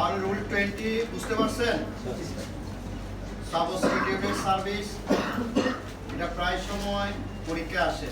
তাহলে rule twenty বুঝতে পারছেন? সাবস্টিটিউটেড সার্ভিস এটা প্রায় সময় পরীক্ষা আসে।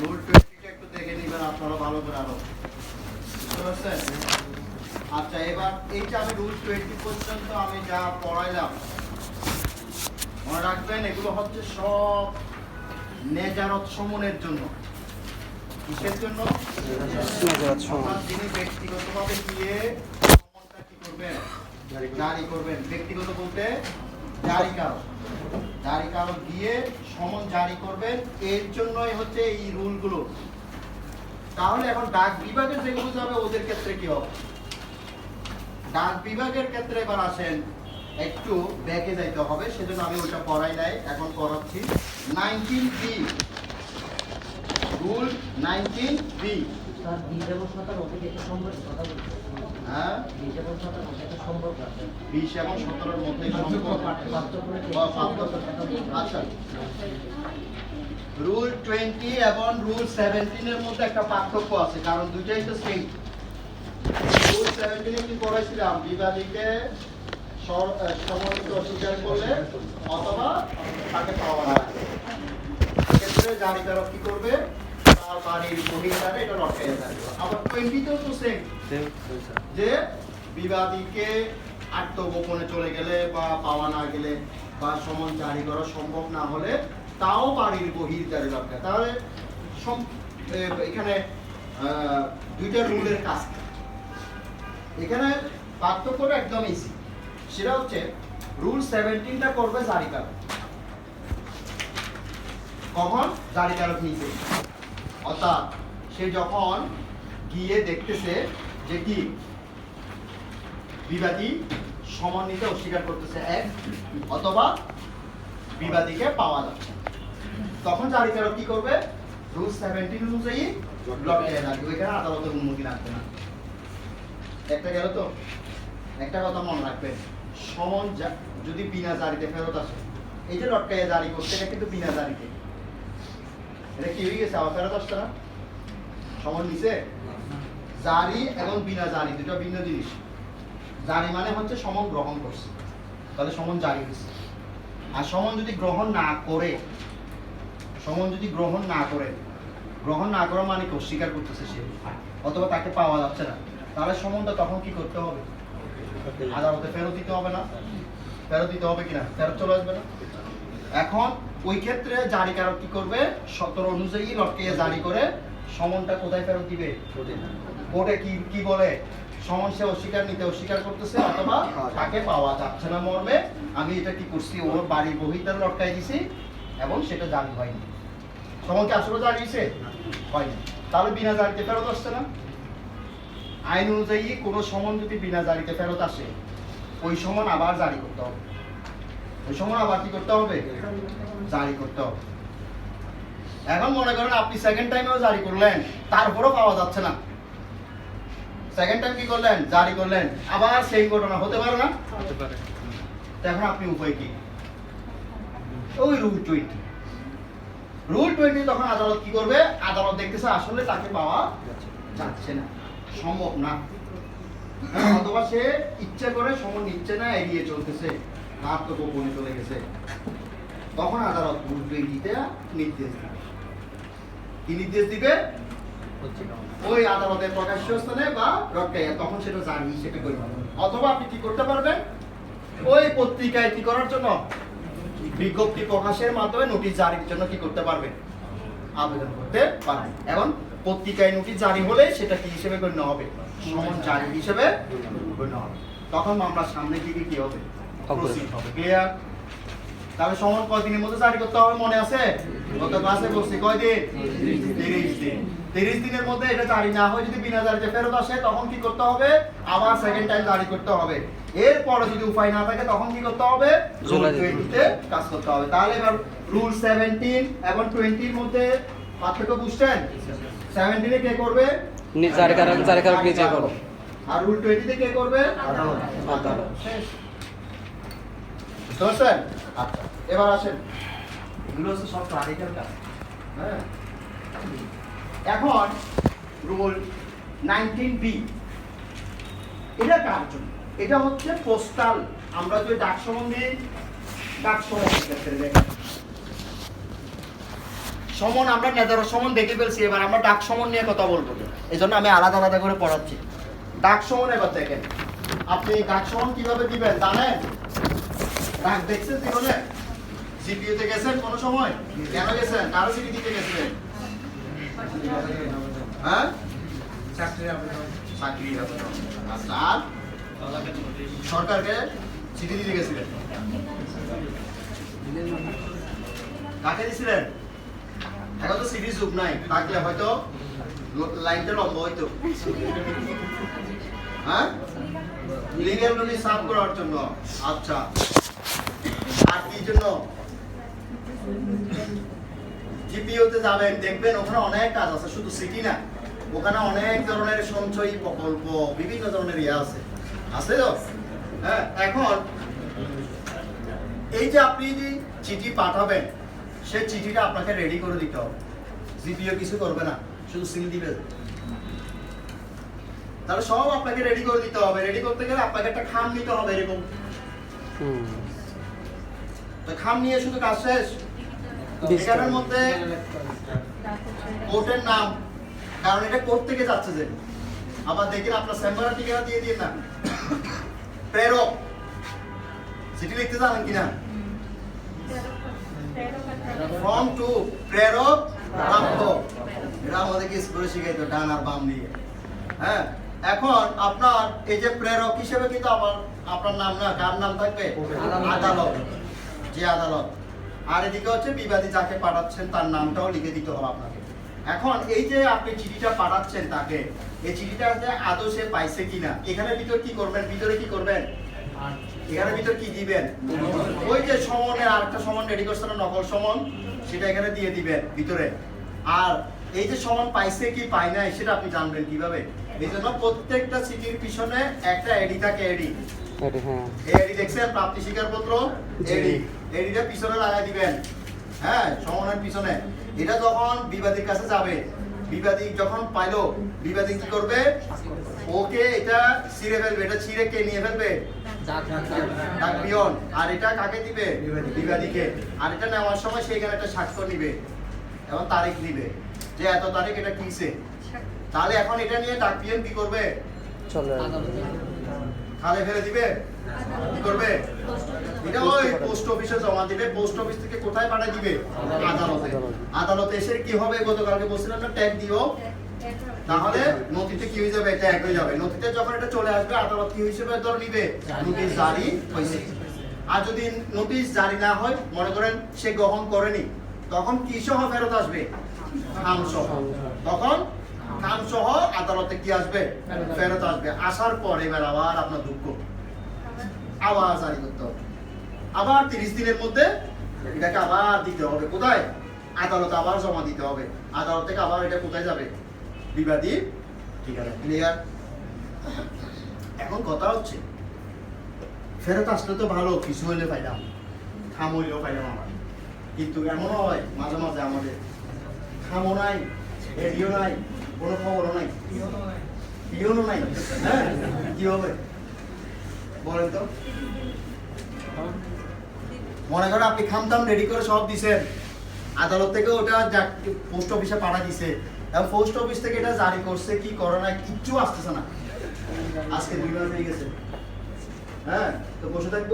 রুল টোয়েন্টিটা একটু দেখে নেবেন আপনারা ভালো করে আরও। বুঝতে পারছেন? আচ্ছা এবার এইটা আমি রুল টোয়েন্টি পর্যন্ত আমি যা পড়াইলাম মনে রাখবেন এগুলো হচ্ছে সব নেজারত সমনের জন্য। কিসের জন্য? যিনি ব্যক্তিগতভাবে গিয়ে জারি করবেন। ব্যক্তিগত বলতে, জারি কারক জারি কারক দিয়ে সমন জারি করবেন। এর জন্যই হচ্ছে এই রুলগুলো। তাহলে এখন ডাক বিভাগে যেগুলো যাবে, ওদের ক্ষেত্রে কি হবে? ডাক বিভাগের ক্ষেত্রে এবার আসেন, একটু ব্যাকে যাইতে হবে। সেজন্য আমি ওটা পড়াই নাই, এখন পড়াচ্ছি। Nineteen B. Rule nineteen B. তার এবং সতেরো থেকে কথা বলছে হ্যাঁ? বিশ এবং সতেরোর মধ্যে। আচ্ছা। রুল টোয়েন্টি এবং রুল সেভেন্টিনের মধ্যে একটা পার্থক্য আছে কারণ দুইটাই তো সেম রুল সেভেন্টিনে কি করেছিলাম? বিবাদীকে সম্মতি অস্বীকার করলে অথবা তাকে পাওয়া না। ক্ষেত্রে জারিকারক কি করবে? তার বাড়ির এটা লটকাইয়া থাকবে আবার টোয়েন্টিতেও তো সেম যে বিবাদীকে আত্মগোপনে চলে গেলে বা পাওয়া না গেলে বা সমন জারি করা সম্ভব না হলে তাও বাড়ির বহির জারি রাখবে তাহলে এখানে দুইটা রুলের কাজ। এখানে পার্থক্যটা একদম ইজি সেটা হচ্ছে রুল সেভেন্টিনটা করবে জারিকারক কখন? জারিকারক নিজে। অর্থাৎ সে যখন গিয়ে দেখতেছে যে কি বিবাদী সমন নিতে অস্বীকার করতেছে এক অথবা বিবাদীকে পাওয়া যাচ্ছে। তখন জারিকারক কি করবে? রুল সেভেন্টিন অনুযায়ী রাখবে ওইখানে আদালতের অনুমতি লাগবে না। একটা গেল তো? একটা কথা মনে রাখবেন। সমন যদি বিনা জারিতে ফেরত আসে, এই যে লটকাইয়া জারি করছে, এটা কিন্তু বিনা জারিতে। এটা কি হয়ে গেছে? আবার ফেরত আসছে না? সমন নিছে? জারি এবং বিনা জারি দুটো ভিন্ন জিনিস। জারি মানে হচ্ছে সমন গ্রহণ করছে। তাহলে সমন জারি হয়েছে। আর সমন যদি গ্রহণ না করে, সমন যদি গ্রহণ না করে, গ্রহণ না করা মানে কি? অস্বীকার করতেছে সে। অথবা তাকে পাওয়া যাচ্ছে না। তাহলে সমনটা তখন কি করতে হবে? আদালতে ফেরত দিতে হবে না। ফেরত দিতে হবে কিনা? ফেরত চলে আসবে না। এখন ওই ক্ষেত্রে জারি জারিকারক কি করবে? সতেরো অনুযায়ী লটকিয়ে জারি করে সমনটা কোথায় ফেরত দিবে? কোর্টে কি কি বলে? সমন সে অস্বীকার নিতে অস্বীকার করতেছে অথবা তাকে পাওয়া যাচ্ছে না মর্মে। আমি এটা কি করছি? ওর বাড়ির বহিদার লটকাই দিছি এবং সেটা জারি হয়নি। সমনকে আসলে জারি হয়েছে? হয়নি। তাহলে বিনা জারিতে ফেরত আসছে না। আইন অনুযায়ী কোনো সমন যদি বিনা জারিতে ফেরত আসে ওই সমন আবার জারি করতে হবে। ওই সমন আবার কি করতে হবে? জারি করতে হবে। এখন মনে করেন আপনি সেকেন্ড টাইমেও জারি করলেন তারপরও পাওয়া যাচ্ছে না। সেকেন্ড টাইম কি করলেন? জারি করলেন। আবার সেই ঘটনা হতে পারে না? এখন আপনি উপায় কি? ওই রুল টোয়েন্টি রুল টোয়েন্টি তখন আদালত কি করবে? আদালত দেখতেছে আসলে তাকে পাওয়া যাচ্ছে না। সম্ভব না। অথবা সে ইচ্ছে করে সময় নিচ্ছে না এড়িয়ে চলতেছে। তার তো গোপনে চলে গেছে। তখন আদালত রুল টোয়েন্টিতে নির্দেশ দিবে। কি নির্দেশ দিবে? ওই আদালতের প্রকাশ্য স্থানে বা রটকাইয়া তখন সেটা জারি হিসেবে করবে অথবা আপনি কি করতে পারবেন? ওই পত্রিকায় কি করার জন্য? বিজ্ঞপ্তি প্রকাশের মাধ্যমে নোটিশ জারির জন্য কি করতে পারবেন? আবেদন করতে পারবেন। এখন পত্রিকায় নোটিশ জারি হলে সেটা কি হিসেবে গণ্য হবে? সমন জারি হিসেবে গণ্য হবে। তখন মামলার সামনে গিয়ে কি হবে? প্রসিড হবে। ক্লিয়ার তাহলে সমন কয়দিনের মধ্যে জারি করতে হবে মনে আছে? গত ক্লাসে বলছি কয়দিন? তিরিশ দিন। তিরিশ দিনের মধ্যে এটা জারি না হয় যদি বিনা জারিতে ফেরত আসে তখন কি করতে হবে? আবার সেকেন্ড টাইম জারি করতে হবে। এরপরে যদি উপায় না থাকে তখন কি করতে হবে? রুল। টোয়েন্টিতে কাজ করতে হবে। তাহলে এবার রুল সেভেন্টিন এবং টোয়েন্টির মধ্যে পার্থক্য বুঝছেন? সেভেন্টিনে কে করবে? নিজে করো। আর রুল টোয়েন্টিতে কে করবে? আদালত। শেষ। পারছেন? আচ্ছা এবার আসেন। এগুলো হচ্ছে সব ক্লারিক্যাল কাজ হ্যাঁ। এখন রুল নাইনটিন বি এটা কার জন্য? এটা হচ্ছে পোস্টাল আমরা যে ডাক সম্বন্ধে ডাক সম্বন্ধে সমন আমরা নেতার সমন দেখে ফেলছি এবার আমরা ডাক সমন নিয়ে কথা বলব। এই জন্য আমি আলাদা আলাদা করে পড়াচ্ছি। ডাক সমন এবার দেখেন। আপনি ডাক সমন কীভাবে দিবেন জানেন? ডাক দেখছেন জীবনে? সিপিইউতে গেছেন কোনো সময়? কেন গেছেন? কারও সিটি দিতে গেছিলেন? হ্যাঁ? আবেদন আচ্ছা আর সরকারকে চিঠি দিতে গেছিলেন। কাকে দিছিলেন? এখন তো সিরিজ যুগ নাই। থাকলে হয়তো লাইনটা লম্বা হইতো। হ্যাঁ? লিগেল নোটিশ সার্ভ করার জন্য। আচ্ছা। জন্য? জিপিওতে যাবেন, দেখবেন ওখানে অনেক কাজ আছে, শুধু সিটি না, ওখানে অনেক ধরনের সঞ্চয়ী প্রকল্প, বিভিন্ন ধরনের ইয়ে আছে। আছে তো? হ্যাঁ এখন এই যে আপনি যে চিঠি পাঠাবেন সে চিঠিটা আপনাকে রেডি করে দিতে হবে। জিপিও কিছু করবে না, শুধু সিল দিবে। তাহলে সব আপনাকে রেডি করে দিতে হবে। রেডি করতে গেলে আপনাকে একটা খাম নিতে হবে এরকম। তো খাম নিয়ে শুধু কাজ শেষ? এখানের মধ্যে কোর্টের নাম কারণ এটা কোর্ট থেকে যাচ্ছে যে। আবার দেখেন আপনার চেম্বারের ঠিকানা দিয়ে দিন না। প্রেরক। চিঠি লিখতে জানেন কিনা? ফ্রম টু প্রেরক প্রাপ্ত। এটা আমাদেরকে স্কুলে শিখাইতো ডান আর বাম দিয়ে। হ্যাঁ? এখন আপনার এই যে প্রেরক হিসেবে কিন্তু আমার আপনার নাম না কার নাম থাকবে? আদালত। যে আদালত। আর এদিকে হচ্ছে বিবাদী যাকে পাঠাচ্ছেন, তার নামটাও লিখে দিতে হবে আপনাকে। এখন এই যে আপনি চিঠিটা পাঠাচ্ছেন তাকে, এই চিঠিটা যে আদৌ সে পাইছে কিনা এখানে ভিতর কি করবেন, ভিতরে কি করবেন? এখানে ভিতর কি দিবেন? ওই যে সমনের আরেকটা সমন রেডি করছেন নকল সমন, সেটা এখানে দিয়ে দিবেন ভিতরে। আর এই যে সমন পাইছে কি পাই নাই, সেটা আপনি জানবেন কীভাবে? এই জন্য প্রত্যেকটা চিঠির পিছনে একটা এডি থাকে, এডি। এটা হ্যাঁ। এডি দেখছেন? প্রাপ্তি স্বীকারপত্র? এডি এডিটা পিছনে লাগাই দিবেন। হ্যাঁ সমনের পিছনে। এটা যখন বিবাদীর কাছে যাবে বিবাদী যখন পাইলো বিবাদী কি করবে? ওকে এটা ছিঁড়ে ফেলবে। এটা ছিঁড়ে কে নিয়ে ফেলবে? আর এটা কাকে দিবে? বিবাদীকে। আর এটা নেওয়ার সময় সে এখানে একটা স্বাক্ষর নিবে এবং তারিখ নিবে যে এত তারিখ এটা কিনছে তাহলে এখন এটা নিয়ে ডাক পিয়ন কি করবে? চলে খালে ফেলে দিবে? কি করবে? এটা ওই পোস্ট অফিসে জমা দিবে। পোস্ট অফিস থেকে কোথায় পাঠিয়ে দিবে? আদালতে। আদালতে এসে কি হবে? গতকালকে বলছিলাম না ট্যাগ দিও। তাহলে নথিতে কি হয়ে যাবে? ট্যাগ হয়ে যাবে। নথিতে যখন এটা চলে আসবে, আদালত কি হিসেবে ধরে নিবে? নোটিশ জারি হয়েছে। আর যদি নোটিশ জারি না হয়, মনে করেন সে গ্রহণ করেনি, তখন কি সহ ফেরত আসবে? খাম সহ তখন খাম সহ আদালতে কি আসবে? ফেরত আসবে। আসার পর এবার আবার আপনার দুঃখ। আবার জারি করতে হবে। আবার তিরিশ দিনের মধ্যে এটাকে আবার দিতে হবে। কোথায়? আদালতে আবার জমা দিতে হবে। আদালত থেকে আবার এটা কোথায় যাবে? বিবাদী ঠিক আছে ক্লিয়ার এখন কথা হচ্ছে ফেরত আসলে তো ভালো কিছু হইলে পাইলাম। খাম হইলেও পাইলাম আমার কিন্তু এমন হয় মাঝে মাঝে আমাদের খামও নাই রেডিও নাই কোনো খবরও নাই। পিওনও নাই। হ্যাঁ? কি হবে? বলেন তো। মনে করেন আপনি খামতাম রেডি করে সব দিছেন। আদালত থেকে ওটা পোস্ট অফিসে পাঠা দিছে। এবং পোস্ট অফিস থেকে এটা জারি করছে কি করে না কিচ্ছু আসতেছে না। আজকে দুই মাস হয়ে গেছে। হ্যাঁ? তো বসে থাকব?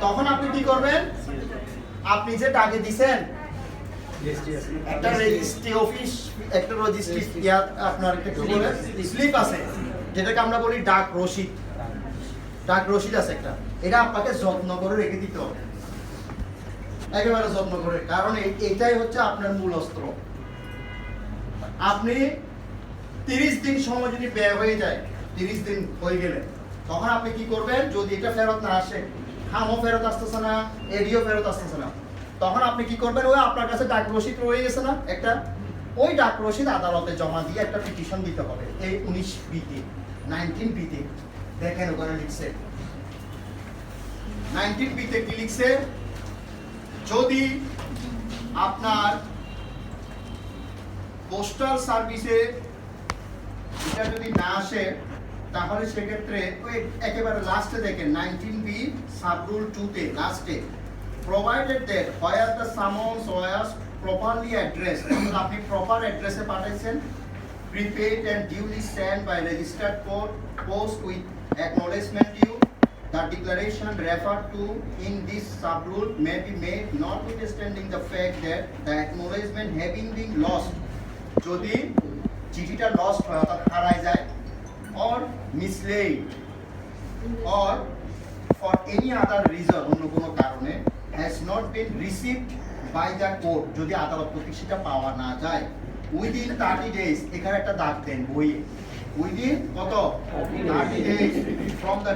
তখন আপনি কি করবেন? আপনি যে টাকা দিছেন একটা রেজিস্ট্রি অফিস একটা রেজিস্ট্রি আপনার একটা কি বলে? স্লিপ আছে। যেটাকে আমরা বলি ডাক রসিদ ডাক রসিদ আছে একটা। এটা আপনাকে যত্ন করে রেখে দিতে হবে। একেবারে যত্ন করে। কারণ এটাই হচ্ছে আপনার মূল অস্ত্র। আপনি তিরিশ দিন সময় যদি ব্যয় হয়ে যায় তিরিশ দিন হয়ে গেলে তখন আপনি কি করবেন? যদি এটা ফেরত না আসে খামও ফেরত আসতেছে না এডিও ফেরত আসতেছে না। তখন আপনি কি করবেন? ওই আপনার কাছে ডাক রসিদ রয়ে গেছে না? একটা, ওই ডাক রসিদ আদালতে জমা দিয়ে একটা পিটিশন দিতে হবে। এই উনিশ বিতে নাইনটিন বিতে দেখেন ওখানে লিখছে। নাইনটিন বিতে কি লিখছে? যদি আপনার পোস্টাল সার্ভিসে এটা যদি না আসে, তাহলে সেক্ষেত্রে ওই একেবারে লাস্টে দেখেন নাইনটিন বি সাবরুল টুতে লাস্টে provided that where the summons was properly address আপনি প্রপার অ্যাড্রেসে পাঠাইছেন prepaid and duly sent by registered post, post with acknowledgement due. The declaration referred to in this sub-rule may be made notwithstanding the fact that the acknowledgement having been lost. যদি চিঠিটা lost হয় অর্থাৎ হারায় যায় or mislaid or for any other reason অন্য কোনো কারণে has not been received by the court যদি আদালত কর্তৃক সেটা পাওয়া না যায়। উইদিন থার্টি ডেজ এখানে একটা দাগ দেন বইয়ে। উইদিন কত? Thirty days from the